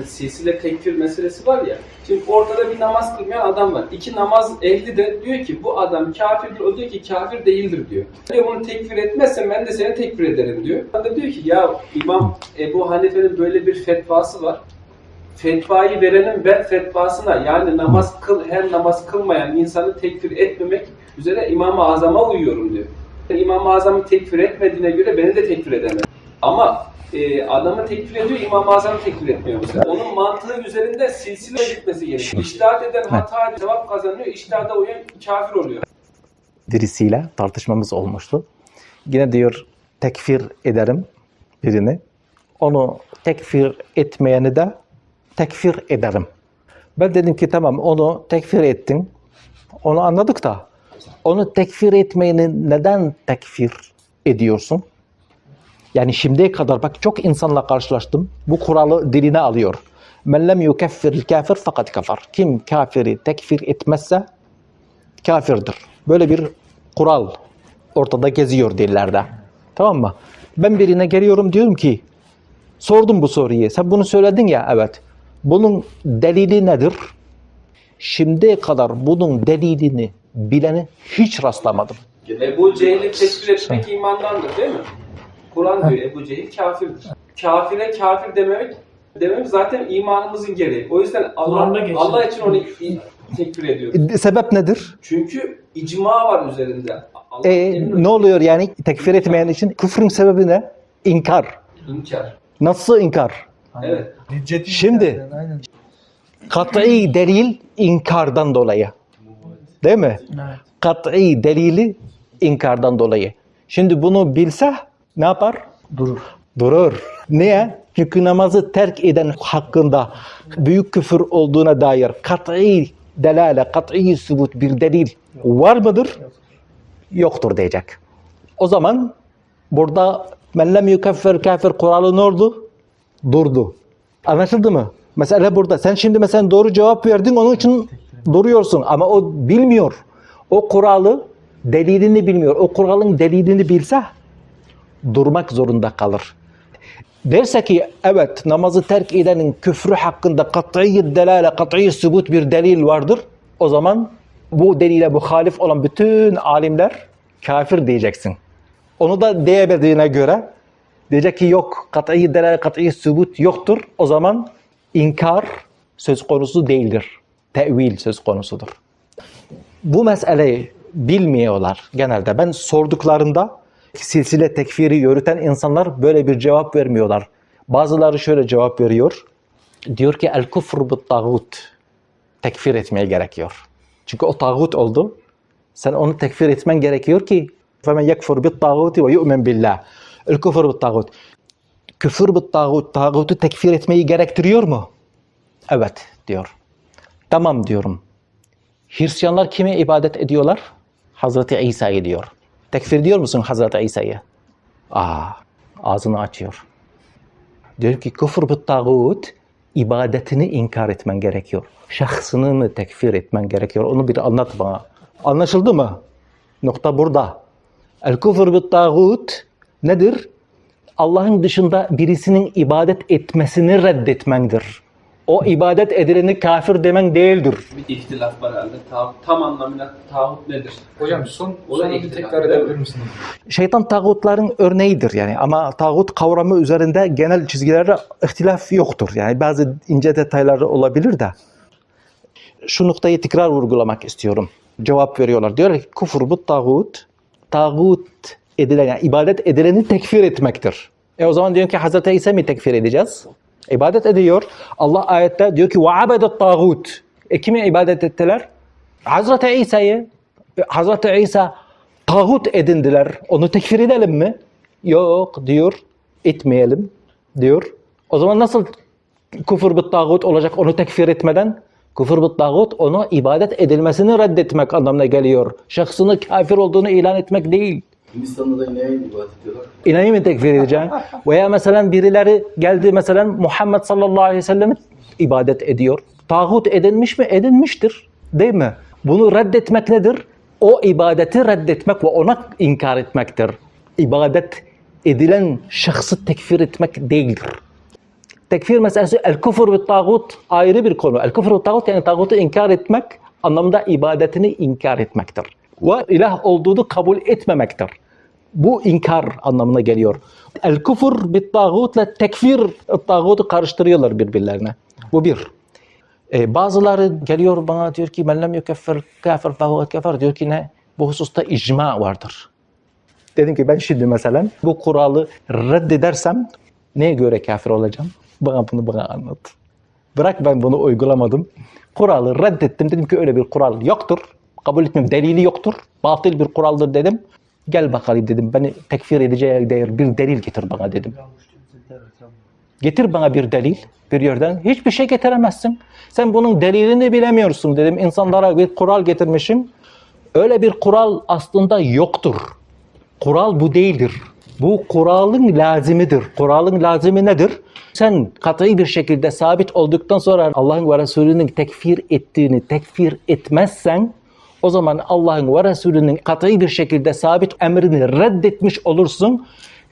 hani silsile tekfir meselesi var ya. Şimdi ortada bir namaz kılmayan adam var. İki namaz ehli de diyor ki bu adam kafirdir. O diyor ki kafir değildir diyor. Diyor bunu tekfir etmezsen ben de seni tekfir ederim diyor. Adam da diyor ki ya İmam Ebu Hanife'nin böyle bir fetvası var. Fetvayı verenin ben fetvasına yani namaz kıl her namaz kılmayan insanı tekfir etmemek üzere İmam-ı Azam'a uyuyorum diyor. İmam-ı Azam'ı tekfir etmediğine göre beni de tekfir edemez. Ama e, adamı tekfir ediyor, İmam-ı Azam'ı tekfir etmiyor mesela. Onun mantığı üzerinde silsile gitmesi gerekiyor. İçtihat eden hata cevap kazanıyor, içtihada uyan kafir oluyor. birisiyle tartışmamız olmuştu. Yine diyor tekfir ederim birini. Onu tekfir etmeyeni de tekfir ederim. Ben dedim ki tamam onu tekfir ettin. Onu anladık da onu tekfir etmeyeni neden tekfir ediyorsun? Yani şimdiye kadar bak çok insanla karşılaştım. Bu kuralı diline alıyor. Men lem yukeffiril kafir fakat kafar. Kim kafiri tekfir etmezse kafirdir. Böyle bir kural ortada geziyor dillerde. Tamam mı? Ben birine geliyorum diyorum ki sordum bu soruyu. Sen bunu söyledin ya evet. Bunun delili nedir? Şimdiye kadar bunun delilini bileni hiç rastlamadım. Ebu Cehil'i tekfir etmek imandandır değil mi? Kur'an diyor Ebu Cehil kafirdir. Kafire kafir dememek demek zaten imanımızın gereği. O yüzden Allah. Allah için onu tekfir ediyor. E, Sebep nedir? Çünkü icma var üzerinde. Allah E, ne oluyor yani tekfir etmeyen için? Küfrün sebebi ne? İnkar. İnkar. Nasıl inkar? Evet. Hücceti Şimdi- aynen. Kat'i delil inkardan dolayı. Değil mi? Evet. Kat'i delili inkardan dolayı. Şimdi bunu bilse ne yapar? Durur. Durur. Niye? Çünkü namazı terk eden hakkında büyük küfür olduğuna dair kat'i delale, kat'i sübut bir delil var mıdır? Yoktur diyecek. O zaman burada men lem yukeffir kafir kuralı ne oldu? Durdu. Anlaşıldı mı? Mesele burada. Sen şimdi mesela doğru cevap verdin onun için duruyorsun ama o bilmiyor. O kuralı delilini bilmiyor. O kuralın delilini bilse durmak zorunda kalır. Derse ki evet namazı terk edenin küfrü hakkında kat'i delale, kat'i sübut bir delil vardır. O zaman bu delile muhalif olan bütün alimler kafir diyeceksin. Onu da diyemediğine göre diyecek ki yok kat'i delale, kat'i sübut yoktur. O zaman inkar söz konusu değildir. Tevil söz konusudur. Bu meseleyi bilmiyorlar genelde. Ben sorduklarında silsile tekfiri yürüten insanlar böyle bir cevap vermiyorlar. Bazıları şöyle cevap veriyor. Diyor ki el kufru bit tağut. Tekfir etmeye gerekiyor. Çünkü o tağut oldu. Sen onu tekfir etmen gerekiyor ki فَمَنْ يَكْفُرْ بِالطَّاغُوتِ وَيُؤْمِنْ بِاللّٰهِ El-kufr bit tağut. Küfür bit tağut, tağutu tekfir etmeyi gerektiriyor mu? Evet diyor. Tamam diyorum. Hristiyanlar kime ibadet ediyorlar? Hazreti İsa'yı diyor. Tekfir diyor musun Hazreti İsa'yı? Aa, ağzını açıyor. Diyor ki küfür bu tağut ibadetini inkar etmen gerekiyor. Şahsını mı tekfir etmen gerekiyor? Onu bir anlat bana. Anlaşıldı mı? Nokta burada. El küfür bu tağut nedir? Allah'ın dışında birisinin ibadet etmesini reddetmendir. O ibadet edileni kafir demen değildir. Bir ihtilaf var herhalde. Tağut, tam anlamıyla tağut nedir? Hocam son, O da son bir tekrar edebilir mi? misiniz? Şeytan tağutların örneğidir yani ama tağut kavramı üzerinde genel çizgilerde ihtilaf yoktur. Yani bazı ince detayları olabilir de. Şu noktayı tekrar vurgulamak istiyorum. Cevap veriyorlar. Diyorlar ki kufur bu tağut, tağut edilen yani ibadet edileni tekfir etmektir. E o zaman diyor ki Hazreti İsa mi tekfir edeceğiz? İbadet ediyor. Allah ayette diyor ki وَعَبَدَ tağut. E kime ibadet ettiler? Hazreti İsa'yı. E, Hazreti İsa tağut edindiler. Onu tekfir edelim mi? Yok diyor. Etmeyelim diyor. O zaman nasıl küfür bir tağut olacak onu tekfir etmeden? Küfür bir tağut onu ibadet edilmesini reddetmek anlamına geliyor. Şahsını kafir olduğunu ilan etmek değil. Hindistan'da da ineğe ibadet ediyorlar. İnanayım mı tekfir edeceksin? Veya mesela birileri geldi mesela Muhammed sallallahu aleyhi ve sellem'i ibadet ediyor. Tağut edinmiş mi? Edinmiştir. Değil mi? Bunu reddetmek nedir? O ibadeti reddetmek ve ona inkar etmektir. İbadet edilen şahsı tekfir etmek değildir. Tekfir meselesi el küfür ve tağut ayrı bir konu. El küfür ve tağut yani tağutu inkar etmek anlamda ibadetini inkar etmektir. Ve ilah olduğunu kabul etmemektir. Bu inkar anlamına geliyor. El küfür bit tağutla tekfir tağutu karıştırıyorlar birbirlerine. Bu bir. E, bazıları geliyor bana diyor ki men lem yukeffir kafir fehuve kafir diyor ki ne? Bu hususta icma vardır. Dedim ki ben şimdi mesela bu kuralı reddedersem neye göre kafir olacağım? Bana bunu bana anlat. Bırak ben bunu uygulamadım. Kuralı reddettim. Dedim ki öyle bir kural yoktur. Kabul etmem. Delili yoktur. Batıl bir kuraldır dedim. Gel bakalım dedim. Beni tekfir edeceğe değer bir delil getir bana dedim. Getir bana bir delil bir yerden. Hiçbir şey getiremezsin. Sen bunun delilini bilemiyorsun dedim. İnsanlara bir kural getirmişim. Öyle bir kural aslında yoktur. Kural bu değildir. Bu kuralın lazimidir. Kuralın lazimi nedir? Sen kat'i bir şekilde sabit olduktan sonra Allah'ın ve Resulünün tekfir ettiğini tekfir etmezsen o zaman Allah'ın ve Resulünün kat'i bir şekilde sabit emrini reddetmiş olursun.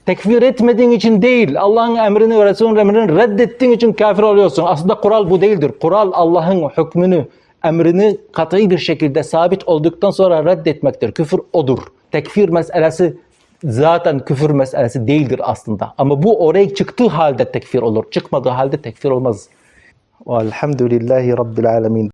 Tekfir etmediğin için değil, Allah'ın emrini ve Resulünün emrini reddettiğin için kafir oluyorsun. Aslında kural bu değildir. Kural Allah'ın hükmünü, emrini kat'i bir şekilde sabit olduktan sonra reddetmektir. Küfür odur. Tekfir meselesi zaten küfür meselesi değildir aslında. Ama bu oraya çıktığı halde tekfir olur. Çıkmadığı halde tekfir olmaz. Velhamdülillahi Rabbil Alemin.